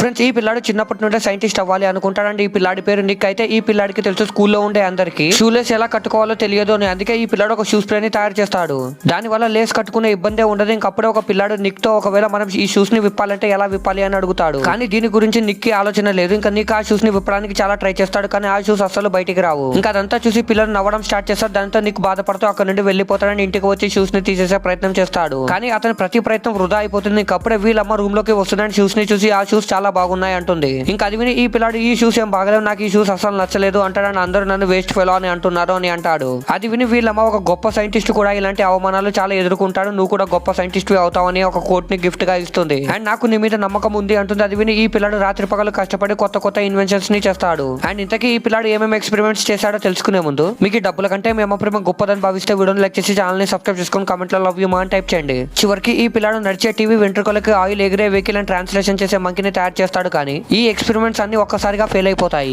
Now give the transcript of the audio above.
Friends ఈ పిల్లాడు చిన్నప్పటి నుండే సైంటిస్ట్ అవ్వాలి అనుకుంటాడండి. ఈ పిల్లాడి పేరు నిక్ అయితే ఈ పిల్లాడికి తెలుసు స్కూల్లో ఉండే అందరికి. షూలేస్ ఎలా కట్టుకోవాలో తెలియదు అని అందుకే ఈ పిల్లాడు ఒక షూ స్ప్రే ని తయారు చేస్తాడు. దాని వల్ల లేస్ కట్టుకునే ఇబ్బందే ఉండదు. ఇంకప్పుడే ఒక పిల్లాడు నిక్తో ఒకవేళ మనం ఈ షూస్ని విప్పాలంటే ఎలా విప్పాలి అని అడుగుతాడు. కానీ దీని గురించి నిక్కి ఆలోచన లేదు. ఇంకా నిక్ ఆ షూస్ని విప్పడానికి చాలా ట్రై చేస్తాడు కానీ ఆ షూస్ అస్సలు బయటికి రావు. ఇంకా అదంతా చూసి పిల్లలు నవ్వడం స్టార్ట్ చేస్తాడు. దాంతో నిక్ బాధపడుతూ అక్కడ నుండి వెళ్ళిపోతాడని ఇంటికి వచ్చి షూస్ని తీసేసే ప్రయత్నం చేస్తాడు. కానీ అతని ప్రతి ప్రయత్నం వృధా అయిపోతుంది. ఇంకప్పుడే వీళ్ళమ్మ రూమ్లోకి వస్తుందని షూస్ని చూసి ఆ షూస్ చాలా బాగున్నాయి అంటుంది. ఇంకా అది విని ఈ పిల్లాడు ఈ షూస్ ఏం బాగలేవు నాకు ఈ షూస్ అసలు నచ్చలేదు అంటాడని అందరూ నన్ను వేస్ట్ ఫెలో అని అంటున్నారు అని అంటాడు. అది విని వీళ్ళమ్మ ఒక గొప్ప సైంటిస్ట్ కూడా ఇలాంటి అవమానాలు చాలా ఎదుర్కొంటాడు. నువ్వు కూడా గొప్ప సైంటిస్ట్ అవుతావని ఒక కోట్ని గిఫ్ట్గా ఇస్తుంది. అండ్ నాకు నీ మీద నమ్మకం ఉంది అంటుంది. అది విని ఈ పిల్లాడు రాత్రి పగలు కష్టపడి కొత్త కొత్త ఇన్వెన్షన్స్ని చేస్తాడు. అండ్ ఇంతకీ ఈ పిల్లాడు ఏమేమి ఎక్స్పెరిమెంట్స్ చేశాడో తెలుసుకునే ముందు మీకు డబ్బుల కంటే మేము ప్రేమ గొప్పదని భావిస్తే వీడియోని లైక్ చేసి ఛానల్ని సబ్స్క్రైబ్ చేసుకొని కామెంట్లో లవ్ యూ మా అని టైప్ చేయండి. చివరికి ఈ పిల్లాడు నడిచే టీవీ వెంట్రుకలకి ఆయిల్ ఎగిరే వెహికల్ అని ట్రాన్స్లేషన్ చేసే మంకిని తయారు చేస్తాడు కానీ ఈ ఎక్స్పెరిమెంట్స్ అన్ని ఒక్కసారిగా ఫెయిల్ అయిపోతాయి.